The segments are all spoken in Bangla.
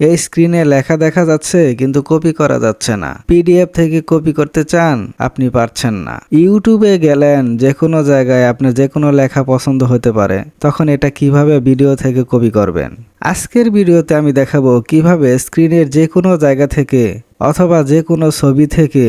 এই স্ক্রিনে লেখা দেখা যাচ্ছে, কিন্তু কপি করা যাচ্ছে না। পিডিএফ থেকে কপি করতে চান, আপনি পারছেন না। ইউটিউবে গেলেন যে কোনো জায়গায় আপনার যে কোনো লেখা পছন্দ হতে পারে, তখন এটা কীভাবে ভিডিও থেকে কপি করবেন? আজকের ভিডিওতে আমি দেখাবো কীভাবে স্ক্রিনের যে কোনো জায়গা থেকে অথবা যে কোনো ছবি থেকে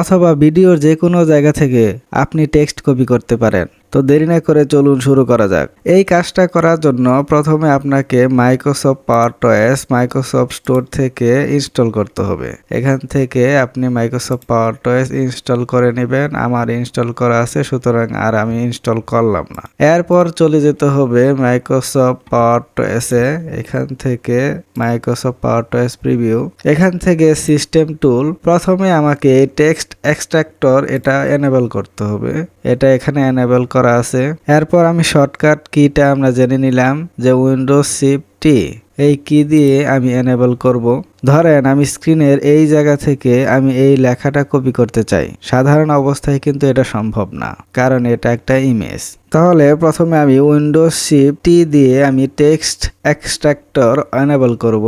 অথবা ভিডিওর যে কোনো জায়গা থেকে আপনি টেক্সট কপি করতে পারেন। তো দেরি না করে চলুন শুরু করা যাক। এই কাজটা করার জন্য প্রথমে আপনাকে Microsoft power toys Microsoft store থেকে ইনস্টল করতে হবে। এখান থেকে আপনি মাইক্রোসফট পাওয়ার টয়েস ইনস্টল করে নেবেন। আমার ইনস্টল করা আছে, সুতরাং আর আমি ইনস্টল করলাম না। এরপর চলে যেতে হবে মাইক্রোসফট পাওয়ার টয়েসে এখান থেকে মাইক্রোসফট পাওয়ার টয়েস প্রিভিউ এখান থেকে সিস্টেম টুল প্রথমে আমাকে টেক্সট এক্সট্রাক্টর এটা এনেবল করতে হবে। এটা এখানে এনেবল করা আছে। এরপর আমি শর্টকাট কিটা আমরা জেনে নিলাম যে উইন্ডোজ শিফট টি এই কি দিয়ে আমি এনেবল করব। ধরেন আমি স্ক্রিনের এই জায়গা থেকে আমি এই লেখাটা কপি করতে চাই। সাধারণ অবস্থায় কিন্তু এটা সম্ভব না, কারণ এটা একটা ইমেজ তাহলে প্রথমে আমি উইন্ডোজ শিফট টি দিয়ে আমি টেক্সট এক্সট্রাক্টর এনেবল করব।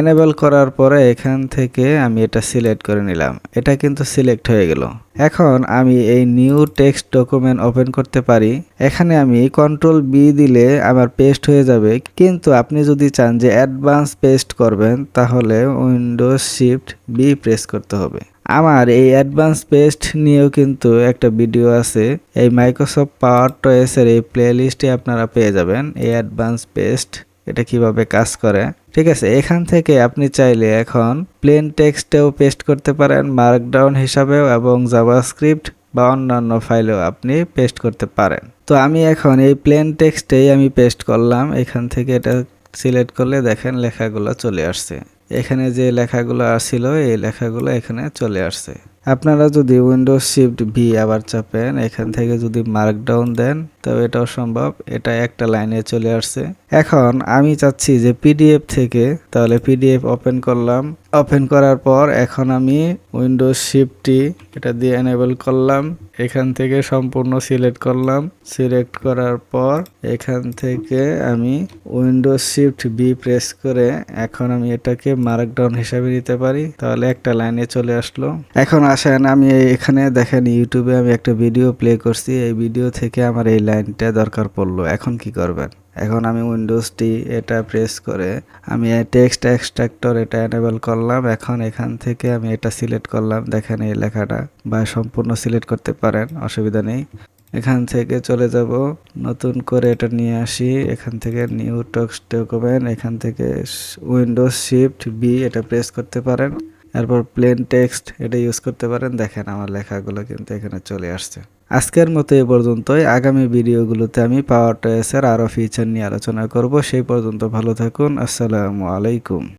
এনেবল করার পরে এখান থেকে আমি এটা সিলেক্ট করে নিলাম। এটা কিন্তু সিলেক্ট হয়ে গেল। এখন আমি এই নিউ টেক্সট ডকুমেন্ট ওপেন করতে পারি। এখানে আমি কন্ট্রোল বি দিলে আমার পেস্ট হয়ে যাবে। কিন্তু আপনি যদি চান যে অ্যাডভান্স পেস্ট করবেন, তাহলে উইন্ডোজ শিফট বি প্রেস করতে হবে। আমার এই অ্যাডভান্স পেস্ট নিয়েও কিন্তু একটা ভিডিও আছে। এই মাইক্রোসফট পাওয়ার টয়েসের এই প্লেলিস্টে আপনারা পেয়ে যাবেন এই অ্যাডভান্স পেস্ট এটা কীভাবে কাজ করে। ঠিক আছে, এখান থেকে আপনি চাইলে এখন প্লেন টেক্সটেও পেস্ট করতে পারেন মার্কডাউন হিসাবেও এবং জাভাস্ক্রিপ্ট বা অন্যান্য ফাইলেও আপনি পেস্ট করতে পারেন। তো আমি এখন এই প্লেন টেক্সটেই আমি পেস্ট করলাম, এখান থেকে এটা সিলেক্ট করলে দেখেন লেখাগুলো চলে আসছে। এখানে যে লেখাগুলো আসছিল এই লেখাগুলো এখানে চলে আসছে। আপনারা যদি উইন্ডোজ শিফট ভি আবার চাপেন, এখান থেকে যদি মার্কডাউন দেন, তবে এটাও সম্ভব। এটা একটা লাইনে চলে আসছে। এখন আমি চাচ্ছি যে পিডিএফ থেকে, তাহলে পিডিএফ ওপেন করলাম। ওপেন করার পর এখন আমি উইন্ডোজ শিফটটি এটা দিয়ে এনেবল করলাম। এখান থেকে সম্পূর্ণ সিলেক্ট করলাম। সিলেক্ট করার পর এখান থেকে আমি উইন্ডোজ শিফট বি প্রেস করে এখন আমি এটাকে মার্কডাউন হিসাবে নিতে পারি। তাহলে একটা লাইনে চলে আসলো। এখন আসেন, আমি এখানে দেখেন ইউটিউবে আমি একটা ভিডিও প্লে করছি। এই ভিডিও থেকে আমার এই লাইনটা দরকার পড়ল। এখন কি করবেন? এখন আমি উইন্ডোজটি এটা প্রেস করে আমি টেক্সট এক্সট্রাক্টর এটা এনেবল করলাম। এখন এখান থেকে আমি এটা সিলেক্ট করলাম। দেখেন এই লেখাটা বা সম্পূর্ণ সিলেক্ট করতে পারেন, অসুবিধা নেই। এখান থেকে চলে যাব, নতুন করে এটা নিয়ে আসি। এখান থেকে নিউ টেক্সট ডকুমেন্ট এখান থেকে উইন্ডোজ শিফট বি এটা প্রেস করতে পারেন। এরপর প্লেন টেক্সট এটা ইউজ করতে পারেন। দেখেন আমার লেখাগুলো কিন্তু এখানে চলে আসছে। আজকের মতো এ পর্যন্তই। আগামী ভিডিওগুলোতে আমি পাওয়ার টয়েসের আরও ফিচার নিয়ে আলোচনা করব। সেই পর্যন্ত ভালো থাকুন। আসসালামু আলাইকুম।